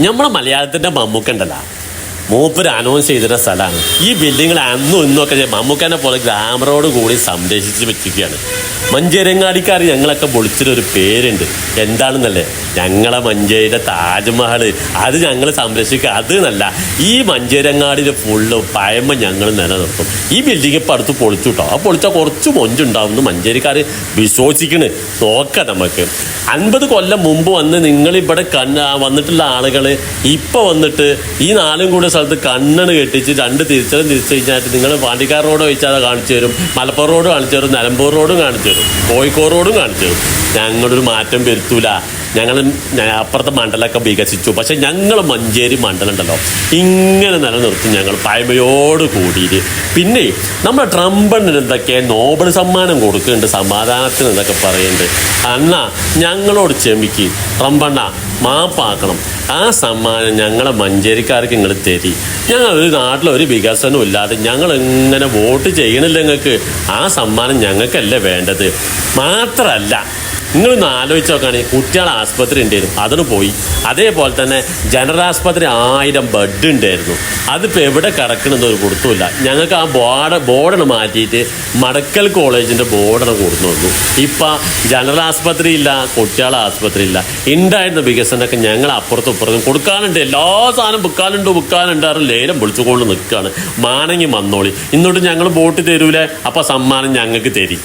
നമ്മളെ മലയാളത്തിന്റെ മമ്മൂക്കണ്ടല്ല മൂപ്പര് അനൗൺസ് ചെയ്തിട്ട സ്ഥലമാണ്. ഈ ബിൽഡിങ്ങൾ അന്നും ഇന്നൊക്കെ മമ്മൂക്കനെ പോലെ ഗ്രാമറോട് കൂടി സംരക്ഷിച്ച് വെച്ചിരിക്കുകയാണ്. മഞ്ചേരങ്ങാടിക്കാർ ഞങ്ങളൊക്കെ വിളിച്ചിട്ട് പേരുണ്ട്. എന്താണെന്നല്ലേ? ഞങ്ങളെ മഞ്ചേരിയുടെ താജ്മഹൽ അത് ഞങ്ങൾ സംരക്ഷിക്കുക. അത് നല്ല ഈ മഞ്ചേരങ്ങാടിന്റെ ഫുള്ള് പഴമ ഞങ്ങൾ നിലനിർത്തും. ഈ ബിൽഡിംഗ് ഇപ്പം അടുത്ത് പൊളിച്ചു കേട്ടോ ആ പൊളിച്ചാൽ കുറച്ച് മൊഞ്ചുണ്ടാവും മഞ്ചേരിക്കാർ വിശ്വസിക്കണ്. നോക്കാം നമുക്ക് അൻപത് കൊല്ലം മുമ്പ് വന്ന് നിങ്ങളിവിടെ കണ്ണ് വന്നിട്ടുള്ള ആളുകൾ ഇപ്പോൾ വന്നിട്ട് ഈ നാലും കൂടെ സ്ഥലത്ത് കണ്ണണ് കെട്ടിച്ച് രണ്ട് തിരിച്ചലും തിരിച്ചു കഴിഞ്ഞാൽ നിങ്ങൾ പാണ്ടിക്കാർ റോഡ് വെച്ചാൽ കാണിച്ചു തരും മലപ്പുറം റോഡ് കാണിച്ചു തരും നിലമ്പൂർ റോഡും കാണിച്ചു തരും കോഴിക്കോട് റോഡും കാണിച്ചു തരും. ഞങ്ങളൊരു മാറ്റം വരുത്തൂല. ഞങ്ങൾ അപ്പുറത്തെ മണ്ഡലമൊക്കെ വികസിച്ചു. പക്ഷേ ഞങ്ങൾ മഞ്ചേരി മണ്ഡലം ഉണ്ടല്ലോ. ഇങ്ങനെ നിലനിർത്തും ഞങ്ങൾ പഴമയോട് കൂടിയിട്ട്. പിന്നെ നമ്മുടെ ട്രംപണ്ണിന് എന്തൊക്കെ നോബൽ സമ്മാനം കൊടുക്കുന്നുണ്ട് സമാധാനത്തിന് എന്നൊക്കെ പറയുന്നുണ്ട്. അണ്ണ ഞങ്ങളോട് ക്ഷമിക്ക്. ട്രംപണ്ണ മാപ്പാക്കണം. ആ സമ്മാനം ഞങ്ങളെ മഞ്ചേരിക്കാർക്ക് നിങ്ങൾ തരി. ഞങ്ങൾ ഒരു നാട്ടിൽ ഒരു വികസനവും ഇല്ലാതെ ഞങ്ങൾ ഇങ്ങനെ വോട്ട് ചെയ്യണില്ല നിങ്ങൾക്ക് ആ സമ്മാനം ഞങ്ങൾക്കല്ലേ വേണ്ടത്? മാത്രമല്ല നിങ്ങളൊന്ന് ആലോചിച്ച് നോക്കുകയാണെങ്കിൽ കുട്ടികളെ ആസ്പത്രി ഉണ്ടായിരുന്നു. അതിന് പോയി. അതേപോലെ തന്നെ ജനറൽ ആസ്പത്രി ആയിരം ബെഡ് ഉണ്ടായിരുന്നു. അതിപ്പോൾ എവിടെ കിടക്കണമെന്ന് ഒരു കൊടുത്തുമില്ല ഞങ്ങൾക്ക് ആ ബോർഡ് ബോർഡിന് മാറ്റിയിട്ട് മടക്കൽ കോളേജിന്റെ ബോർഡിന് കൊടുത്തു വന്നു ഇപ്പം ജനറൽ ആസ്പത്രി ഇല്ല കുട്ടികളെ ആസ്പത്രി ഇല്ല. ഉണ്ടായിരുന്ന വികസനമൊക്കെ ഞങ്ങൾ അപ്പുറത്തും ഇപ്പുറത്തും കൊടുക്കാനുണ്ട്. എല്ലാ സാധനം വിൽക്കാനുണ്ട് വിൽക്കാനുണ്ട് അവർ ലേലം വിളിച്ചുകൊണ്ട് നിൽക്കുകയാണ് മാനങ്ങി വന്നോളി. ഇന്നോട്ട് ഞങ്ങൾ ബോട്ട് തരൂലേ? അപ്പം സമ്മാനം ഞങ്ങൾക്ക് തരി.